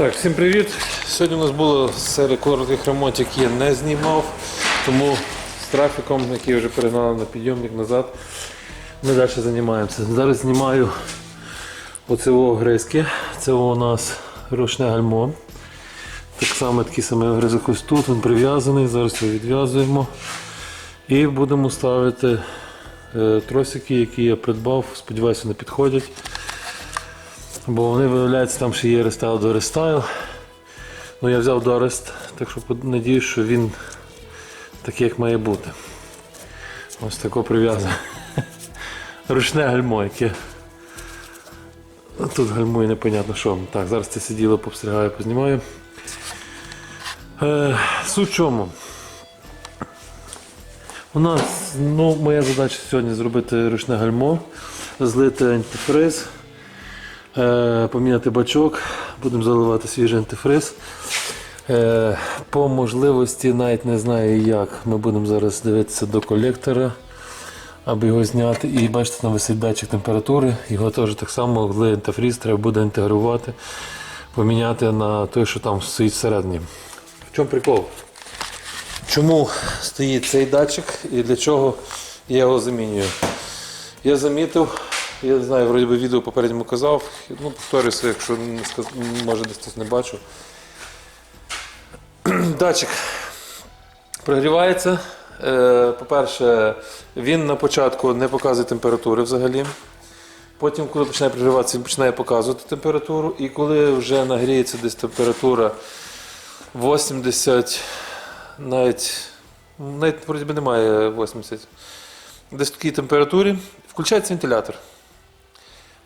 Так, всім привіт. Сьогодні у нас було серія коротких ремонтів, які я не знімав, тому з трафіком, який вже перегнали на підйомник назад, ми далі займаємося. Зараз знімаю оце огризки. Це у нас ручне гальмо. Так само такий самий огризок ось тут, він прив'язаний, зараз його відв'язуємо. І будемо ставити е, тросики, які я придбав, сподіваюся, не підходять. Бо вони виявляються, там ще є рестайл до рестайл. Ну я взяв Дорест, так що надіюсь, що він такий, як має бути. Ось тако прив'язане. Ручне гальмо, яке. Тут гальмує непонятно що. Так, зараз це сиділо, пообстригаю, познімаю. Е, суть чому? У нас ну, моя задача сьогодні зробити ручне гальмо, злити антифриз. Е, поміняти бачок, будемо заливати свіжий антифриз. Е, по можливості, навіть не знаю як, ми будемо зараз дивитися до колектора, аби його зняти. І бачите, там висить датчик температури. Його теж так само, коли антифриз треба буде інтегрувати, поміняти на той, що там стоїть всередині. В чому прикол? Чому стоїть цей датчик і для чого я його замінюю? Я замітив, я не знаю, вроді би відео попередньому казав, ну повторюся, якщо не сказ... може десь хтось не бачив. Датчик прогрівається. Е, По-перше, він на початку не показує температури взагалі. Потім, коли починає прогріватися, він починає показувати температуру. І коли вже нагріється десь температура 80, навіть, навіть вроді би немає 80, десь в такій температурі, включається вентилятор.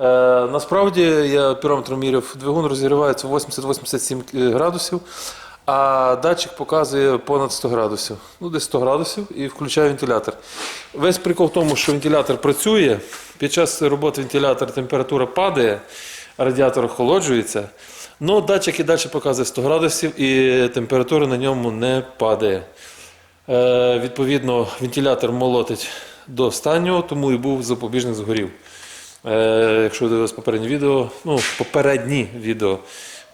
Е, насправді я пірометром міряв, двигун розігрівається 80-87 градусів, а датчик показує понад 100 градусів. Ну, десь 100 градусів і включає вентилятор. Весь прикол в тому, що вентилятор працює. Під час роботи вентилятора температура падає, радіатор охолоджується. Ну, датчик і далі показує 100 градусів і температура на ньому не падає. Е, відповідно, вентилятор молотить до останнього, тому і був запобіжник згорів. Е, якщо ви дивились попереднє відео, ну, попередні відео,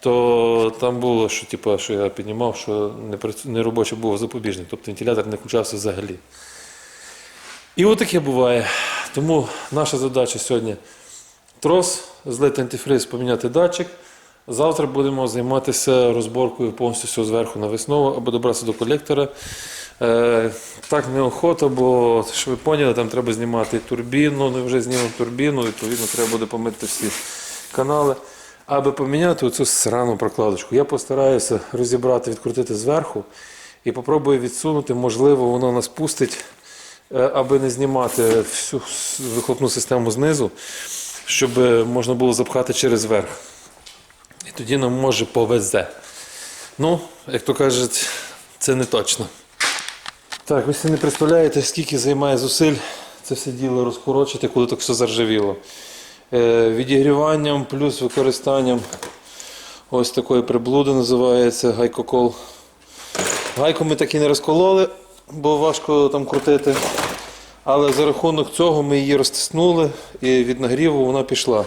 то там було, що, типу, що я піднімав, що не, працю- робочий був запобіжник, тобто вентилятор не включався взагалі. І от таке буває. Тому наша задача сьогодні трос, злити антифриз, поміняти датчик. Завтра будемо займатися розборкою повністю всього зверху на весну, або добратися до колектора. Е, так неохота, бо що ви поняли, там треба знімати турбіну, ну вже знімемо турбіну, відповідно, треба буде помити всі канали. Аби поміняти оцю срану прокладочку, я постараюся розібрати, відкрутити зверху і попробую відсунути, можливо, воно нас пустить, е, аби не знімати всю вихлопну систему знизу, щоб е, можна було запхати через верх. І тоді нам може повезе. Ну, як то кажуть, це не точно. Так, ви собі не представляєте, скільки займає зусиль це все діло розкорочити, коли так все заржавіло. Е, відігріванням плюс використанням ось такої приблуди називається гайкокол. Гайку ми так і не розкололи, бо важко там крутити. Але за рахунок цього ми її розтиснули і від нагріву вона пішла.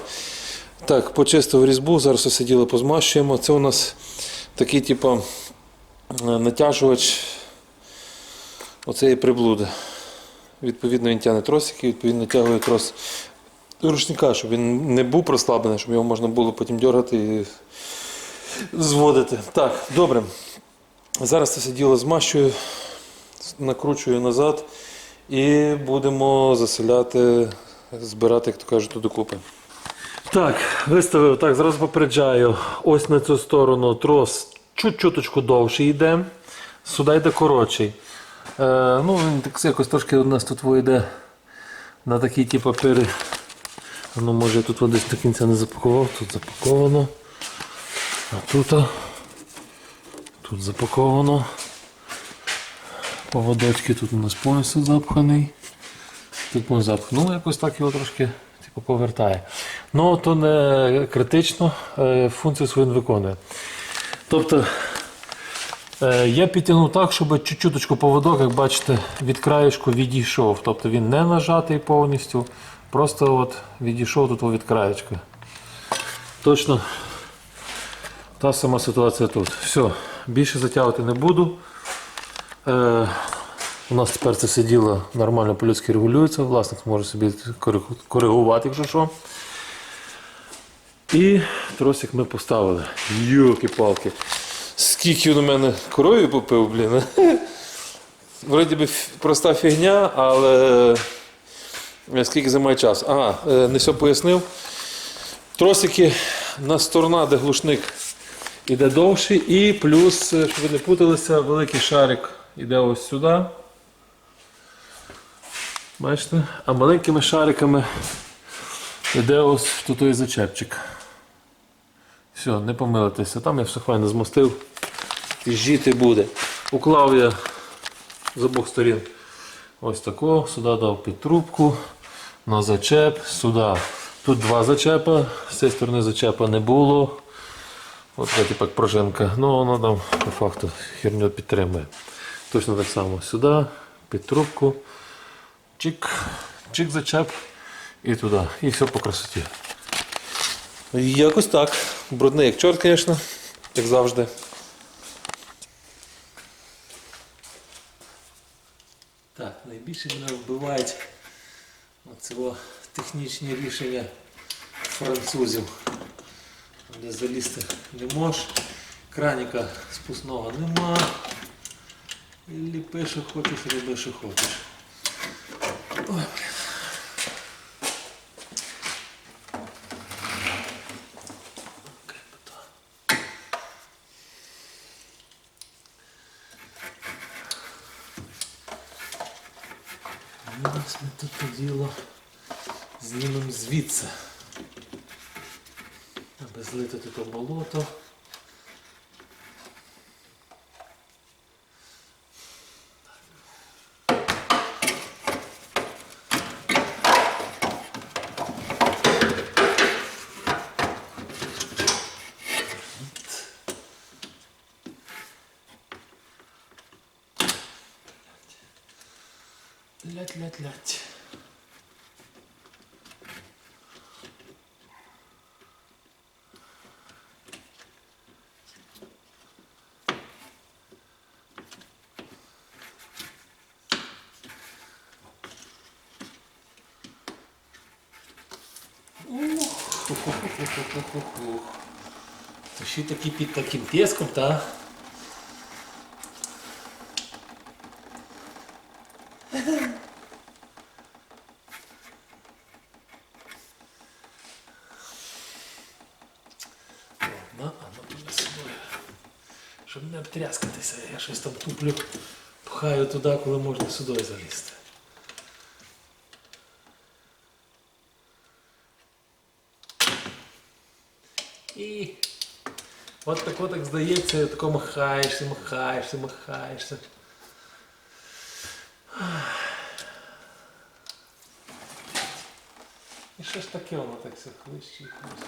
Так, почистив різьбу, зараз все діло позмащуємо. Це у нас такий, типу, е, натяжувач оцеї приблуди. Відповідно, він тягне тросики, відповідно, натягує трос рушника, щоб він не був прослаблений, щоб його можна було потім дергати і зводити. Так, добре. Зараз це все діло змащую, накручую назад і будемо заселяти, збирати, як то кажуть, докупи. Так, виставив, так, зразу попереджаю. Ось на цю сторону трос чуть-чуточку довший йде, сюди йде коротший. Е, ну, він так якось трошки у нас тут вийде на такі ті папери. Ну, може, я тут десь до кінця не запакував, тут запаковано. А тут, тут запаковано. Поводочки тут у нас повністю запханий. Тут ми запхнув, якось так його трошки типу, повертає. Ну, то не критично, е, функцію свою він виконує. Тобто я підтягнув так, щоб чуть-чуточку поводок, як бачите, від краєшку відійшов. Тобто він не нажатий повністю, просто от відійшов тут від краєчка. Точно Та сама ситуація тут. Все, більше затягувати не буду. Е, у нас тепер це все діло нормально по-людськи регулюється. Власник може собі коригувати, якщо що. І тросик ми поставили. Йоки-палки. Скільки він у мене крові попив, блін. Вроді би проста фігня, але е, скільки займає час. Ага, е, не все пояснив. Тросики на сторона, де глушник іде довший, і плюс, е, щоб ви не путалися, великий шарик іде ось сюди. Бачите? А маленькими шариками йде ось в той зачепчик. Все, не помилитеся. Там я все файно змостив. І жити буде. Уклав я з обох сторін ось такого. Сюди дав під трубку, на зачеп, сюди. Тут два зачепа, з цієї сторони зачепа не було. От це типу пружинка. Ну воно там по факту херню підтримує. Точно так само сюди, під трубку. Чик, чик зачеп і туди. І все по красоті. Якось так. Брудний як чорт, звісно, як завжди. Так, найбільше мене вбивають цього технічні рішення французів. Де залізти не можеш, краніка спусного нема. І ліпи, що хочеш, роби, що хочеш. Ой, блін. Зараз ми тут то діло знімемо звідси. Аби злити тут болото. Лять-лять-лять. Та таки під таким тиском, та? Ладно, а ну туди собою. Щоб не обтряскатися, я щось там туплю, пхаю туди, коли можна сюди залізти. І от так от так здається, і тако махаєшся, махаєшся, махаєшся. І що ж таке воно так все хлище і хлище.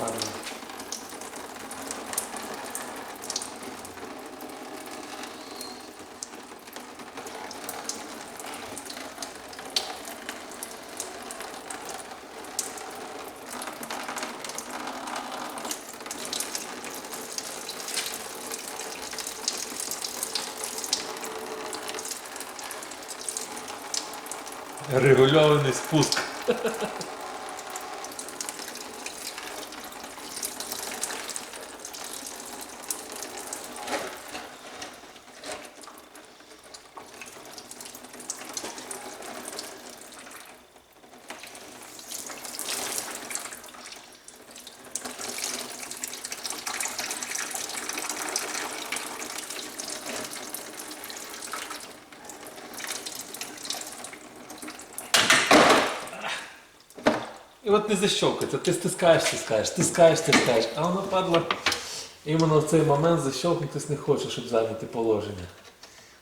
Ладно. Регульований спуск. І от не защовкається, ти стискаєш, стискаєш, тискаєш, стискаєш, а воно падло Іменно в цей момент защелкнутись не хоче, щоб зайняти положення.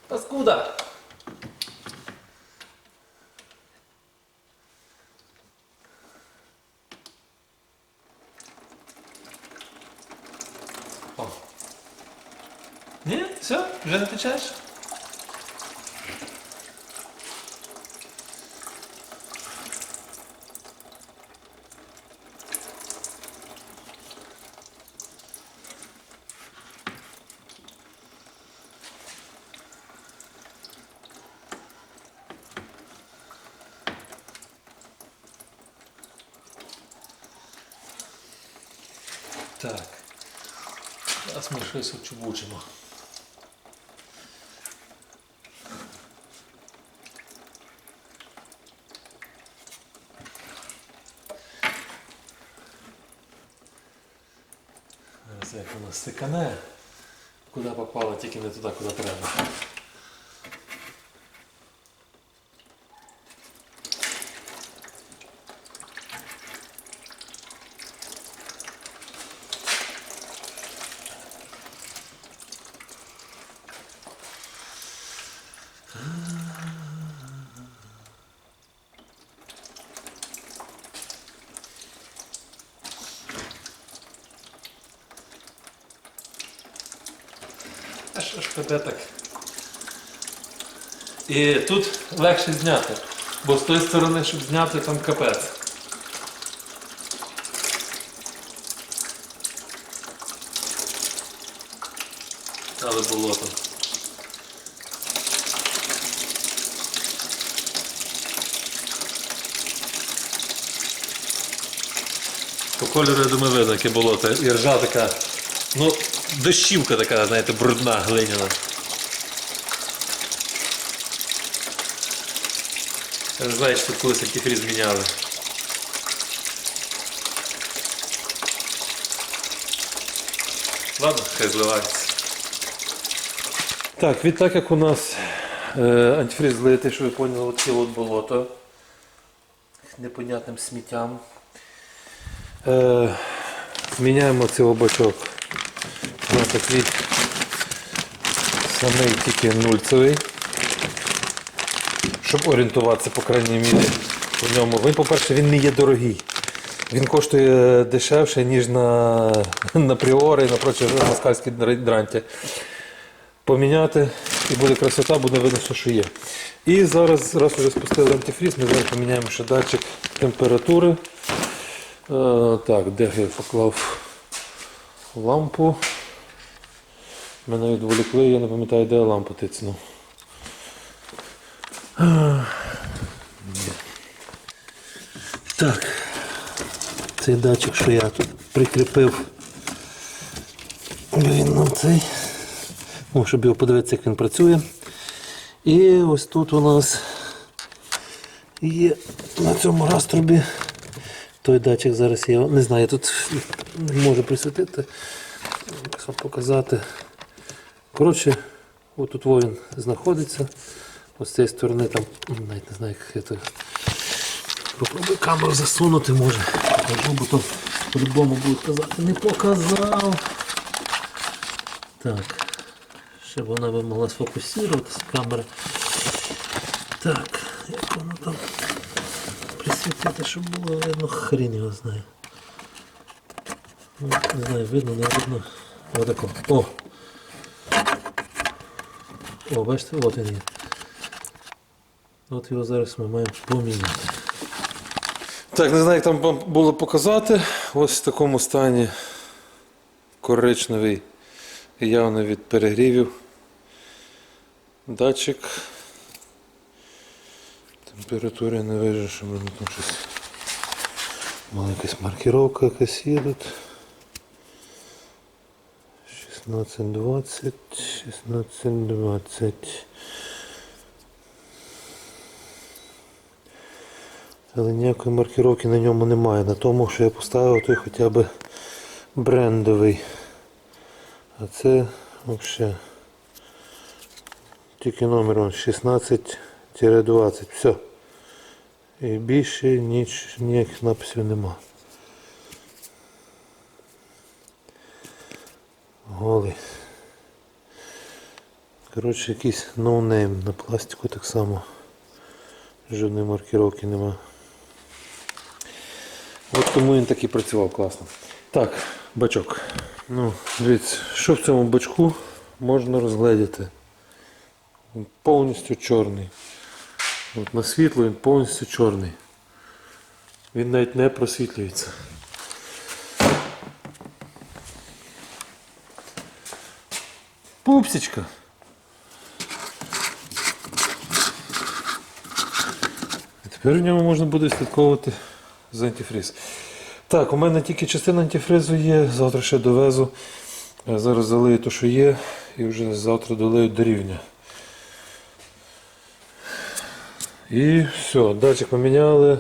Паскуда! О. Ні, все, вже не течеш? Так. Зараз ми щось очубучимо. Зараз як воно стикане. Куди попало, тільки не туди, куди треба. Тебе так? І тут легше зняти, бо з тої сторони, щоб зняти, там капець. Але болото. По кольору, я думаю, видно, яке болото. І ржа така, ну, дощівка така, знаєте, брудна, глиняна. Я не тут колись антифріз міняли. Ладно, хай зливається. Так, відтак як у нас е, антифріз злитий, що ви поняли, оці от болото непонятним сміттям. Е, міняємо цей на такий самий тільки нульцевий, щоб орієнтуватися, по крайній мірі, у ньому. Він, по-перше, він не є дорогий. Він коштує дешевше, ніж на, на пріори на прочі москальські дранті. Поміняти і буде красота, буде видно, що є. І зараз, раз вже спустили антифріз, ми зараз поміняємо ще датчик температури. Е, так, де я поклав лампу. Мене відволікли, я не пам'ятаю, де я лампу тицнув. Так, цей датчик, що я тут прикріпив, він нам цей. О, щоб його подивитися, як він працює. І ось тут у нас є на цьому раструбі той датчик зараз я не знаю, тут не можу присвітити, якось показати. Коротше, отут він знаходиться. Ось з цієї сторони там, навіть не знаю, як то попробую камеру засунути може. Бо то по-любому будуть казати, не показав. Так, щоб вона би могла сфокусуватися камера. Так, як воно там присвітити, щоб було видно, хрін його знає. Ну, не знаю, видно, не видно. Отако. О! О, бачите, от він є. От його зараз ми маємо поміняти. Так, не знаю, як там вам було показати. Ось в такому стані коричневий явно від перегрівів. Датчик. Температури не вижу, що воно там щось. Мала якась маркировка якась є. 16.20, 16.20. Але ніякої маркировки на ньому немає. На тому, що я поставив, той хоча б брендовий. А це взагалі тільки номер 16-20. Все. І більше ніч, ніяких написів нема. Голий. Коротше, якийсь ноунейм на пластику так само. Жодної маркировки нема. От тому він так і працював класно. Так, бачок. Ну, дивіться, що в цьому бачку можна розгледіти. Він повністю чорний. От на світло він повністю чорний. Він навіть не просвітлюється. Пупсичка. Тепер в ньому можна буде слідковувати за антифриз. Так, у мене тільки частина антифризу є, завтра ще довезу. Е, Зараз залию те, що є, і вже завтра долию до рівня. І все, датчик поміняли.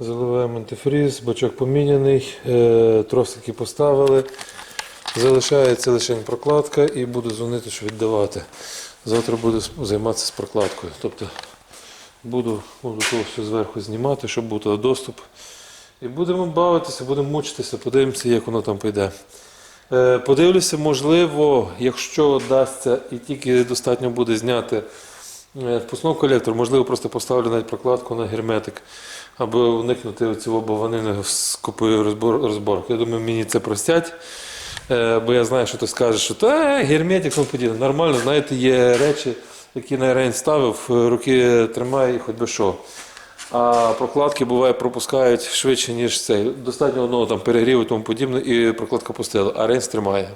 Заливаємо антифріз, бачок поміняний, е, тросики поставили. Залишається лише прокладка і буду дзвонити, що віддавати. Завтра буду займатися з прокладкою. Тобто буду, буду то все зверху знімати, щоб був доступ. І будемо бавитися, будемо мучитися, подивимося, як воно там піде. Е, Подивлюся, можливо, якщо вдасться і тільки достатньо буде зняти е, колектор, можливо, просто поставлю навіть прокладку на герметик, аби уникнути цього баванини з купою розбор, розборок. Я думаю, мені це простять. Е, Бо я знаю, що ти скажеш, що та герметик тому подібне. Нормально, знаєте, є речі, які на рейн ставив, е, руки тримає і хоч би що. А прокладки буває пропускають швидше, ніж цей. Достатньо одного там перегріву і тому подібне, і прокладка пустила, а рейнс тримає.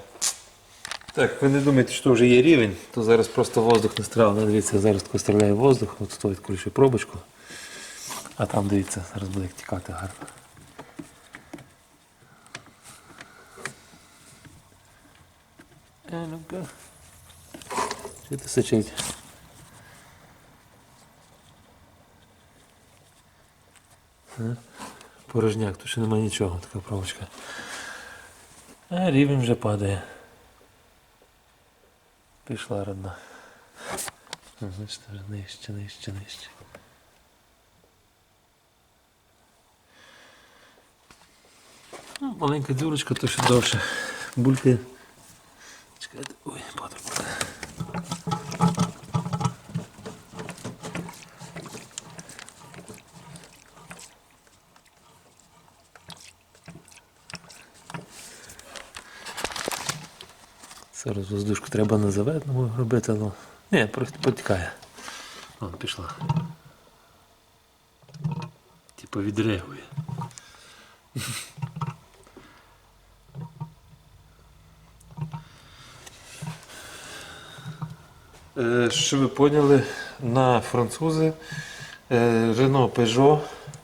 Так, ви не думаєте, що вже є рівень, то зараз просто воздух не стріляв. Ну, дивіться, зараз тако стріляє воздух, от тут відкручую пробочку. А там дивіться, зараз буде як тікати гарно. Е, ну-ка. Чи ти сичить? Е? Порожняк, тут ще немає нічого, така пробочка. А рівень вже падає. Пішла родна. А, Значить, вже нижче, нижче, нижче. Ну, маленька дюрочка, то ще довше. Бульки. Ой, падає. Зараз воздушку треба на заведеному робити, ну. Ні, просто потікає. Вон пішла. Типу відреагує. Щоб ви поняли, на французи Рено Peugeot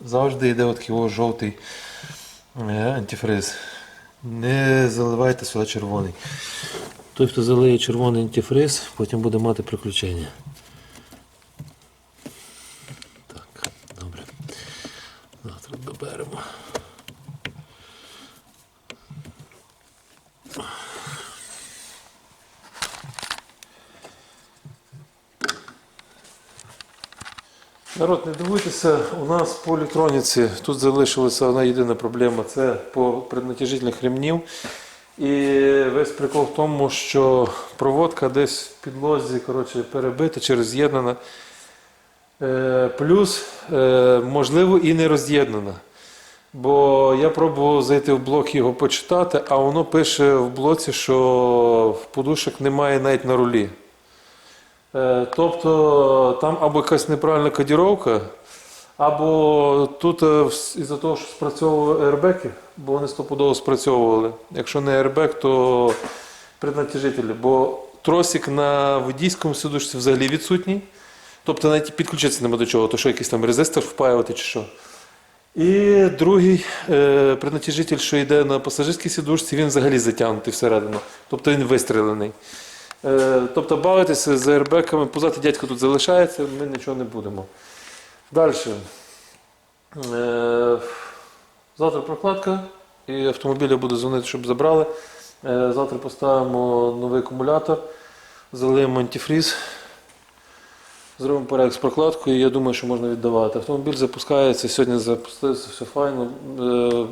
завжди йде от його жовтий е, антифриз. Не заливайте сюди червоний. Той, хто залиє червоний антифриз, потім буде мати приключення. Так, добре. Завтра доберемо. Народ, не дивуйтеся, у нас по електроніці тут залишилася одна єдина проблема це по преднатяжительних ремнів. І весь прикол в тому, що проводка десь в підлозі коротше, перебита чи роз'єднана. Е, Плюс, е, можливо, і не роз'єднана. Бо я пробував зайти в блок його почитати, а воно пише в блоці, що в подушок немає навіть на рулі. Е, Тобто там або якась неправильна кодіровка, або тут е, із-за того, що спрацьовували аербеки, бо вони стопудово спрацьовували. Якщо не аербек, то преднатяжителі. Бо тросик на водійському сидушці взагалі відсутній. Тобто навіть підключитися нема до чого, то що якийсь там резистор впаювати чи що. І другий е, преднатяжитель, що йде на пасажирській сідушці, він взагалі затягнутий всередину. Тобто він вистрілений. Е, тобто бавитися з аербеками, позати дядько тут залишається, ми нічого не будемо. Далі. Е, завтра прокладка і автомобіль я буду дзвонити, щоб забрали. Е, завтра поставимо новий акумулятор, залиємо антифріз, зробимо порядок з прокладкою і я думаю, що можна віддавати. Автомобіль запускається, сьогодні запустився, все файно.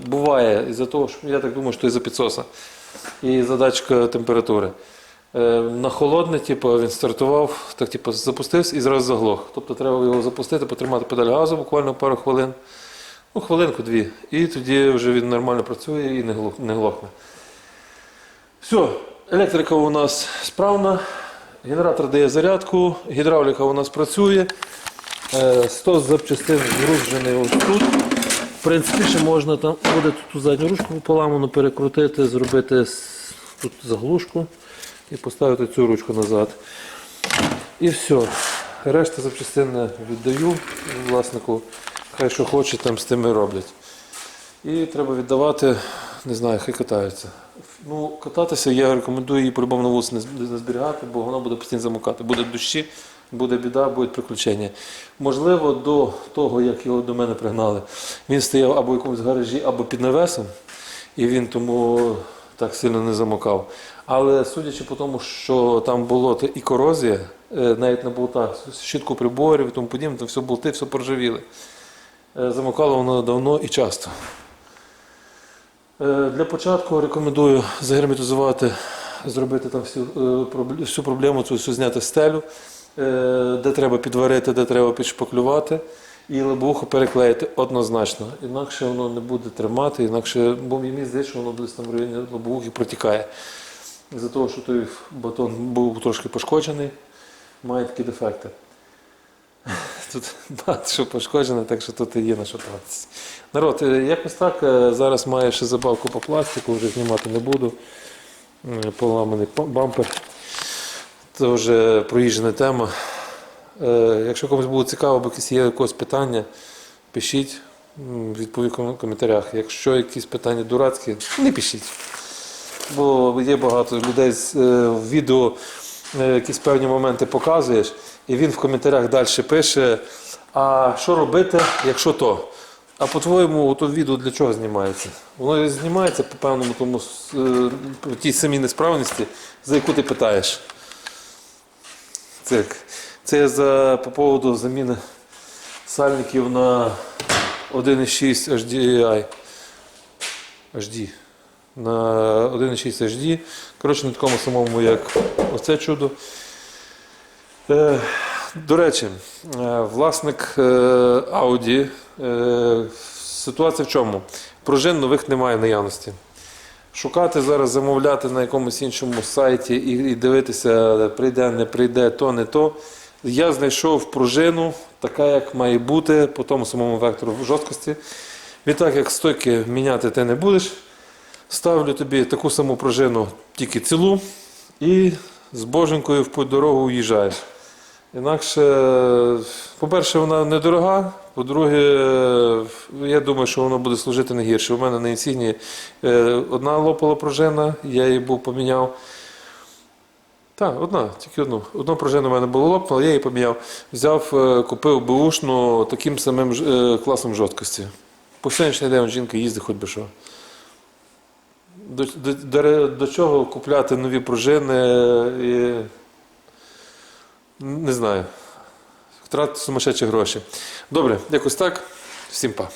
Буває із-за того, що я так думаю, що із-за підсоса і задачка температури. Е, На холодне, типу, він стартував, так типу, запустився і зразу заглох. Тобто треба його запустити, потримати педаль газу буквально пару хвилин. Ну, хвилинку-дві. І тоді вже він нормально працює і не глох- не глохне. Все, електрика у нас справна, генератор дає зарядку, гідравліка у нас працює. Е, 100 запчастин згружений ось тут. В принципі, ще можна там буде тут ту задню ручку поламану перекрутити, зробити тут заглушку і поставити цю ручку назад. І все. Решта запчастин віддаю власнику. Хай що хоче, там з тими роблять. І треба віддавати, не знаю, хай катаються. Ну, кататися я рекомендую її по-любому на вулиці не зберігати, бо вона буде постійно замокати. Буде дощі, буде біда, будуть приключення. Можливо, до того, як його до мене пригнали, він стояв або в якомусь гаражі, або під навесом, і він тому так сильно не замокав. Але судячи по тому, що там було і корозія, е, навіть на болтах, щітку приборів і тому подібне, то все болти, все поржавіли. Е, Замокало воно давно і часто. Е, Для початку рекомендую загерметизувати, зробити там всю, всю проблему, цю всю зняти стелю, де треба підварити, де треба підшпаклювати, і лобовуху переклеїти однозначно. Інакше воно не буде тримати, інакше, бо мені здається, воно десь там в районі лобовухи протікає. З-за того, що той батон був трошки пошкоджений, має такі дефекти. Тут багато що пошкоджено, так що тут і є на що платитися. Народ, е, якось так. е, Зараз має ще забавку по пластику, вже знімати не буду. Е, Поламаний бампер. Це вже проїжджена тема. Якщо комусь було цікаво, або є якось питання, пишіть, відповім в коментарях. Якщо якісь питання дурацькі, не пишіть. Бо є багато людей з е, відео е, якісь певні моменти показуєш, і він в коментарях далі пише: а що робити, якщо то? А по-твоєму, то відео для чого знімається? Воно знімається по певному тому е, по тій самій несправності, за яку ти питаєш. Це, це за, по поводу заміни сальників на 1.6 HDI. HD. На 1.6 HD. Коротше, на такому самому, як оце чудо. Е, до речі, е, власник е, Audi. Ситуація в чому? Пружин нових немає наявності. Шукати зараз, замовляти на якомусь іншому сайті і дивитися, прийде, не прийде, то, не то. Я знайшов пружину, така, як має бути, по тому самому вектору жорсткості. Відтак, як стойки міняти ти не будеш. Ставлю тобі таку саму пружину, тільки цілу, і з боженькою в дорогу уїжджаєш. Інакше, по-перше, вона недорога. По-друге, я думаю, що воно буде служити не гірше. У мене на інсігні е, одна лопала пружина, я її був поміняв. Так, одна, тільки одну. Одна пружина в мене була лопнула, я її поміняв. Взяв, е, купив бушну таким самим е, класом жорсткості. По сьогоднішній день жінка їздить хоч би що. До, до, до, чого купляти нові пружини і не знаю. Втрати сумасшедші гроші. Добре, якось так. Всім па.